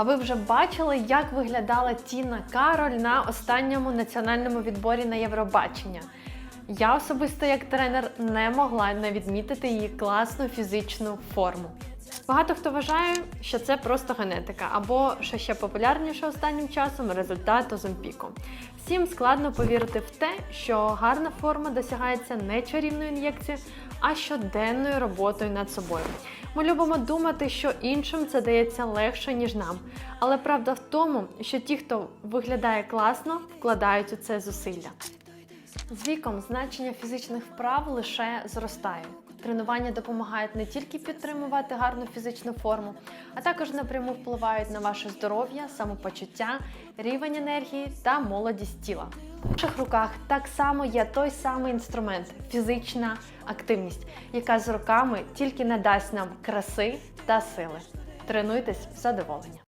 А ви вже бачили, як виглядала Тіна Кароль на останньому національному відборі на Євробачення? Я особисто як тренер не могла не відмітити її класну фізичну форму. Багато хто вважає, що це просто генетика, або що ще популярніше останнім часом результат Оземпіку. Всім складно повірити в те, що гарна форма досягається не чарівною ін'єкцією, а щоденною роботою над собою. Ми любимо думати, що іншим це дається легше, ніж нам. Але правда в тому, що ті, хто виглядає класно, вкладають у це зусилля. З віком значення фізичних вправ лише зростає. Тренування допомагають не тільки підтримувати гарну фізичну форму, а також напряму впливають на ваше здоров'я, самопочуття, рівень енергії та молодість тіла. В ваших руках так само є той самий інструмент фізична активність, яка з роками тільки надасть нам краси та сили. Тренуйтесь в задоволення.